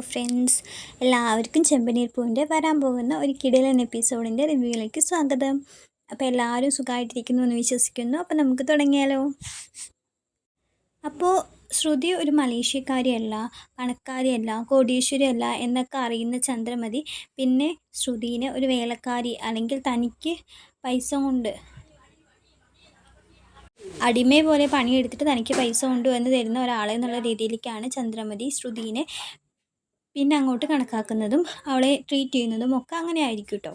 Friends എല്ലാവർക്കും ചെമ്പനീർ പൂവിന്റെ വരാൻ പോകുന്ന ഒരു കിടിലൻ എപ്പിസോഡിന്റെ റിവ്യൂയിലേക്ക് സ്വാഗതം. അപ്പോൾ എല്ലാവരും സുഖമായിട്ടിരിക്കുന്നു എന്ന് വിശ്വസിക്കുന്നു. അപ്പോൾ നമുക്ക് തുടങ്ങിയാലോ? അപ്പോൾ ശ്രുതി ഒരു മലേഷ്യക്കാരിയല്ല പണക്കാരിയല്ല കോടീശ്വരിയല്ല എന്നൊക്കെ അറിയുന്ന ചന്ദ്രമതി പിന്നെ ശ്രുതിനെ ഒരു വേലക്കാരി അല്ലെങ്കിൽ തനിക്ക് പൈസ കൊണ്ട് അടിമയെ പോലെ പണിയെടുത്തിട്ട് തനിക്ക് പൈസ കൊണ്ടുവന്ന് തരുന്ന ഒരാളെന്നുള്ള രീതിയിലേക്കാണ് ചന്ദ്രമതി ശ്രുതിനെ പിന്നെ അങ്ങോട്ട് കണക്കാക്കുന്നതും അവളെ ട്രീറ്റ് ചെയ്യുന്നതും ഒക്കെ അങ്ങനെ ആയിരിക്കും കേട്ടോ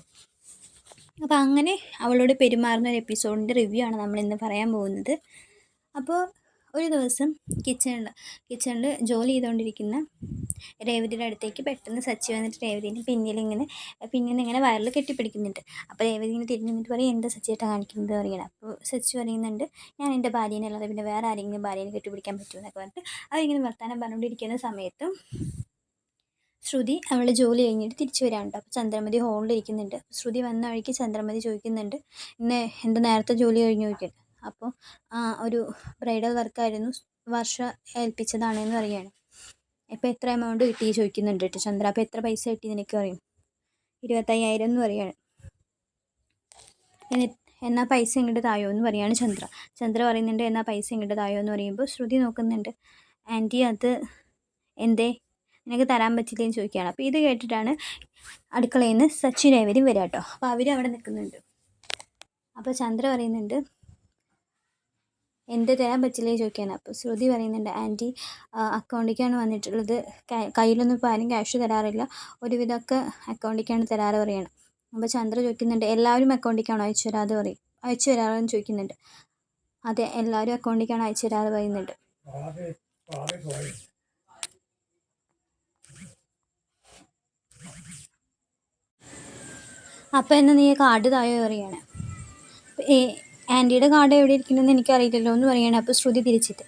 അപ്പോൾ അങ്ങനെ അവളോട് പെരുമാറുന്ന ഒരു എപ്പിസോഡിന്റെ റിവ്യൂ ആണ് നമ്മൾ ഇന്ന് പറയാൻ പോകുന്നത്. അപ്പോൾ ഒരു ദിവസം കിച്ചണിൽ കിച്ചണിൽ ജോലി ചെയ്തുകൊണ്ടിരിക്കുന്ന രേവതിയുടെ അടുത്തേക്ക് പെട്ടെന്ന് സച്ചി വന്നിട്ട് രേവതിന്റെ പിന്നിൽ ഇങ്ങനെ പിന്നിൽ നിന്ന് ഇങ്ങനെ വയറിൽ കെട്ടിപ്പിടിക്കുന്നുണ്ട്. അപ്പോൾ രേവതി ഇങ്ങനെ തിരിഞ്ഞു നിന്നിട്ട് പറയും എന്താ സച്ചിയേട്ടാ കാണിക്കുന്നത്? പറയണം. അപ്പോൾ സച്ചി പറയുന്നുണ്ട് ഞാൻ എന്റെ ഭാര്യേനെ അല്ലാതെ പിന്നെ വേറെ ആരെങ്കിലും ഭാര്യേനെ കെട്ടിപ്പിടിക്കാൻ പറ്റുമെന്നൊക്കെ പറഞ്ഞിട്ട് അവരിങ്ങനെ വർത്തമാനം പറഞ്ഞുകൊണ്ടിരിക്കുന്ന സമയത്തും ശ്രുതി അവൾ ജോലി കഴിഞ്ഞിട്ട് തിരിച്ചു വരാനുണ്ട് അപ്പോൾ ചന്ദ്രമതി ഹോളിലിരിക്കുന്നുണ്ട് ശ്രുതി വന്ന വഴിക്ക് ചന്ദ്രമതി ചോദിക്കുന്നുണ്ട് ഇന്ന് എന്റെ നേരത്തെ ജോലി കഴിഞ്ഞു ചോദിക്കട്ടെ അപ്പോൾ ആ ഒരു ബ്രൈഡൽ വർക്കായിരുന്നു വർഷ ഏൽപ്പിച്ചതാണ് എന്ന് പറയുകയാണ്. ഇപ്പോൾ എത്ര എമൗണ്ട് കിട്ടി ചോദിക്കുന്നുണ്ട് കേട്ടോ ചന്ദ്ര. അപ്പോൾ എത്ര പൈസ കിട്ടി നിനക്ക് പറയും. ഇരുപത്തയ്യായിരം എന്ന് എന്നിട്ട് എന്നാൽ പൈസ ഇങ്ങോട്ട് തായോ എന്ന് പറയാണ് ചന്ദ്ര. ചന്ദ്ര പറയുന്നുണ്ട് എന്നാ പൈസ ഇങ്ങോട്ട് തായോ എന്ന് പറയുമ്പോൾ ശ്രുതി നോക്കുന്നുണ്ട്. ആന്റി അത് എന്തേ? നിനക്ക് തരാൻ പറ്റില്ലെന്ന് ചോദിക്കുകയാണ്. അപ്പോൾ ഇത് കേട്ടിട്ടാണ് അടുക്കളയിൽ നിന്ന് സച്ചിൻ ഏവരും വരിക കേട്ടോ. അപ്പോൾ അവർ അവിടെ നിൽക്കുന്നുണ്ട്. അപ്പോൾ ചന്ദ്ര പറയുന്നുണ്ട് എന്റെ തരാൻ പറ്റില്ലേ ചോദിക്കാൻ അപ്പോൾ ശ്രുതി പറയുന്നുണ്ട് ആന്റി അക്കൗണ്ടിലേക്കാണ് വന്നിട്ടുള്ളത്. കയ്യിലൊന്നും ഇപ്പോൾ ആരും ക്യാഷ് തരാറില്ല. ഒരുവിധമൊക്കെ അക്കൗണ്ടിലേക്കാണ് തരാറ് പറയണം. അപ്പോൾ ചന്ദ്ര ചോദിക്കുന്നുണ്ട് എല്ലാവരും അക്കൗണ്ടിലേക്കാണോ അയച്ചു തരാതെ പറയും. അയച്ചു തരാറെന്ന് ചോദിക്കുന്നുണ്ട്. അതെ എല്ലാവരും അക്കൗണ്ടിലേക്കാണ് അയച്ചു തരാതെ പറയുന്നുണ്ട്. അപ്പോൾ എന്നെ നീ കാർഡ് താഴെ പറയാണ്. ആന്റിയുടെ കാർഡ് എവിടെ ഇരിക്കണമെന്ന് എനിക്കറിയില്ലല്ലോ എന്ന് പറയുകയാണ് അപ്പോൾ ശ്രുതി തിരിച്ചിട്ട്.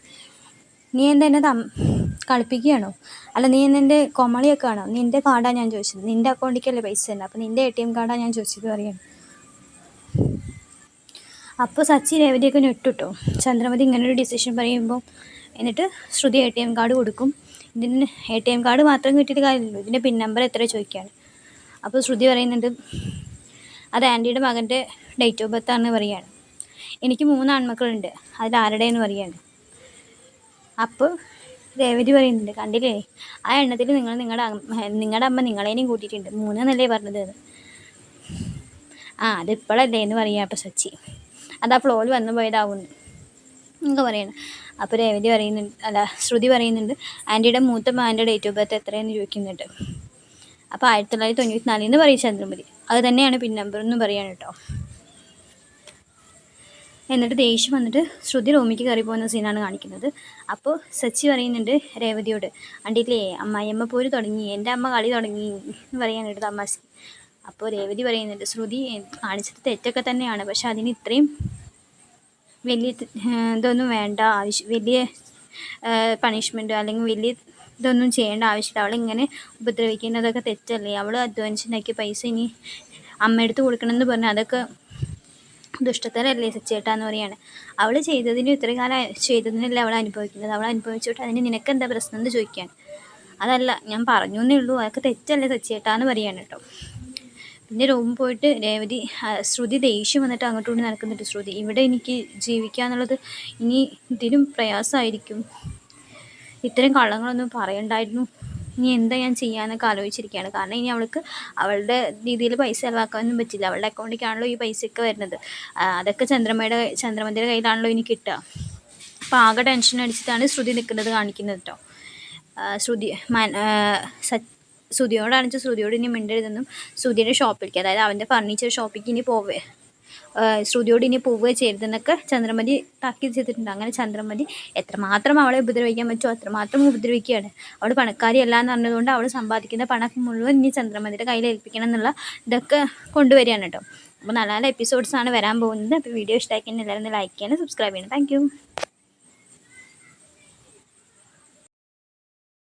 നീ എന്താ എന്നെ തം കളിപ്പിക്കുകയാണോ? അല്ല നീ എന്നെ കൊമളിയൊക്കെ ആണോ? നിന്റെ കാർഡാണ് ഞാൻ ചോദിച്ചത്. നിന്റെ അക്കൗണ്ടിലേക്കല്ലേ പൈസ തന്നെ. അപ്പോൾ നിന്റെ എ ടി എം കാർഡാണ് ഞാൻ ചോദിച്ചത് പറയാണ്. അപ്പോൾ സച്ചി രേവതിയൊക്കെ ഞെട്ടുട്ടോ ചന്ദ്രമതി ഇങ്ങനെ ഒരു ഡിസിഷൻ പറയുമ്പോൾ എന്നിട്ട് Shruti A T M card കൊടുക്കും. ഇതിന് എ ടി എം കാർഡ് മാത്രം കിട്ടിയിട്ട് കാര്യമില്ലല്ലോ. ഇതിന്റെ പിൻ നമ്പർ എത്ര ചോദിക്കുകയാണ് അപ്പോൾ ശ്രുതി പറയുന്നുണ്ട് അത് ആന്റിയുടെ മകന്റെ ഡേറ്റ് ഓഫ് ബർത്ത് ആണെന്ന് പറയുകയാണ്. എനിക്ക് മൂന്ന് ആൺമക്കളുണ്ട്. അതിൽ ആരുടെയെന്ന് പറയുകയാണ്. അപ്പോൾ രേവതി പറയുന്നുണ്ട് കണ്ടില്ലേ? ആ എണ്ണത്തിൽ നിങ്ങൾ നിങ്ങളുടെ നിങ്ങളുടെ അമ്മ നിങ്ങളേനെയും കൂട്ടിയിട്ടുണ്ട്. മൂന്നെന്നല്ലേ പറഞ്ഞത്? ആ അതിപ്പോഴല്ലേ എന്ന് പറയാം അപ്പോൾ സച്ചി. അത് ആ ഫ്ലോയിൽ വന്നു പോയതാവുന്നു. എന്നൊക്കെ പറയണം. അപ്പോൾ രേവതി പറയുന്നുണ്ട് അല്ല ശ്രുതി പറയുന്നുണ്ട് ആന്റിയുടെ മൂത്ത മാന്റെ ഡേറ്റ് ഓഫ് ബർത്ത് എത്രയെന്ന് ചോദിക്കുന്നുണ്ട്. അപ്പോൾ ആയിരത്തി തൊള്ളായിരത്തി തൊണ്ണൂറ്റി നാലിൽ നിന്ന് പറയും ചന്ദ്രമതി അത് തന്നെയാണ് പിൻ നമ്പർ എന്ന് പറയാണ് കേട്ടോ. എന്നിട്ട് ദേഷ്യം വന്നിട്ട് ശ്രുതി റോമിക്ക് കയറി പോകുന്ന സീനാണ് കാണിക്കുന്നത്. അപ്പോൾ സച്ചി പറയുന്നുണ്ട് രേവതിയോട് അണ്ടിയില്ലേ അമ്മായിയമ്മ പോര് തുടങ്ങി എന്റെ അമ്മ കളി തുടങ്ങി എന്ന് പറയാനായിട്ട് തമാശ അപ്പോൾ രേവതി പറയുന്നുണ്ട് ശ്രുതി കാണിച്ചത് തെറ്റൊക്കെ തന്നെയാണ് പക്ഷെ അതിന് ഇത്രയും വലിയ ഇതൊന്നും വേണ്ട ആവശ്യം വലിയ പണിഷ്മെന്റോ അല്ലെങ്കിൽ വലിയ ഇതൊന്നും ചെയ്യേണ്ട ആവശ്യമില്ല. അവളിങ്ങനെ ഉപദ്രവിക്കുന്നതൊക്കെ തെറ്റല്ലേ? അവൾ അധ്വാനിച്ചുണ്ടാക്കിയ പൈസ ഇനി അമ്മയെടുത്ത് കൊടുക്കണമെന്ന് പറഞ്ഞാൽ അതൊക്കെ ദുഷ്ടത്തരല്ലേ സച്ചേട്ടാന്ന് പറയാണ്. അവൾ ചെയ്തതിന് ഇത്ര കാലം ചെയ്തതിനല്ലേ അവൾ അനുഭവിക്കുന്നത്? അവൾ അനുഭവിച്ചോട്ട്. അതിന് നിനക്ക് എന്താ പ്രശ്നം എന്ന് ചോദിക്കുകയാണ് അതല്ല ഞാൻ പറഞ്ഞു എന്നേ ഉള്ളൂ. അതൊക്കെ തെറ്റല്ലേ സച്ചേട്ടാന്ന് പറയാണ് കേട്ടോ. പിന്നെ റൂമിൽ പോയിട്ട് രേവതി ശ്രുതി ദേഷ്യം വന്നിട്ട് അങ്ങോട്ടും നടക്കുന്നുണ്ട്. ശ്രുതി ഇവിടെ എനിക്ക് ജീവിക്കുക എന്നുള്ളത് ഇനി ഇതിലും പ്രയാസമായിരിക്കും. ഇത്തരം കള്ളങ്ങളൊന്നും പറയണ്ടായിരുന്നു. ഇനി എന്താ ഞാൻ ചെയ്യാന്നൊക്കെ ആലോചിച്ചിരിക്കുകയാണ്. കാരണം ഇനി അവൾക്ക് അവളുടെ രീതിയിൽ പൈസ ചിലവാക്കാനൊന്നും പറ്റില്ല. അവളുടെ അക്കൗണ്ടിലേക്കാണല്ലോ ഈ പൈസയൊക്കെ വരുന്നത്. അതൊക്കെ ചന്ദ്രമ്മയുടെ ചന്ദ്രമതിയുടെ കയ്യിലാണല്ലോ ഇനി കിട്ടുക. അപ്പോൾ ആകെ ടെൻഷൻ അടിച്ചിട്ടാണ് ശ്രുതി നിൽക്കുന്നത് കാണിക്കുന്നത് കേട്ടോ ശ്രുതി ശ്രുതിയോടാണെന്ന് ശ്രുതിയോട് ഇനി മിണ്ടരുതെന്നും ശ്രുതിയുടെ ഷോപ്പിലേക്ക് അതായത് അവന്റെ ഫർണിച്ചർ ഷോപ്പിലേക്ക് ഇനി പോവേ ശ്രുതിയോട് ഇനി പോവുക ചെയ്യരുതെന്നൊക്കെ ചന്ദ്രമതി താക്കീത് ചെയ്തിട്ടുണ്ട്. അങ്ങനെ ചന്ദ്രമതി എത്രമാത്രം അവളെ ഉപദ്രവിക്കാൻ പറ്റുമോ അത്രമാത്രം ഉപദ്രവിക്കുകയാണ്. അവൾ പണക്കാരിയല്ല എന്ന് പറഞ്ഞതുകൊണ്ട് അവൾ സമ്പാദിക്കുന്ന പണം മുഴുവൻ ഇനി ചന്ദ്രമതിയുടെ കയ്യിൽ ഏൽപ്പിക്കണം എന്നുള്ള ഇതൊക്കെ കൊണ്ടുവരികയാണ് കേട്ടോ. അപ്പോൾ നല്ല നല്ല എപ്പിസോഡ്സാണ് വരാൻ പോകുന്നത്. അപ്പോൾ വീഡിയോ ഇഷ്ടമാക്കി എല്ലാവരും ലൈക്ക് ചെയ്യണം സബ്സ്ക്രൈബ് ചെയ്യണം. താങ്ക്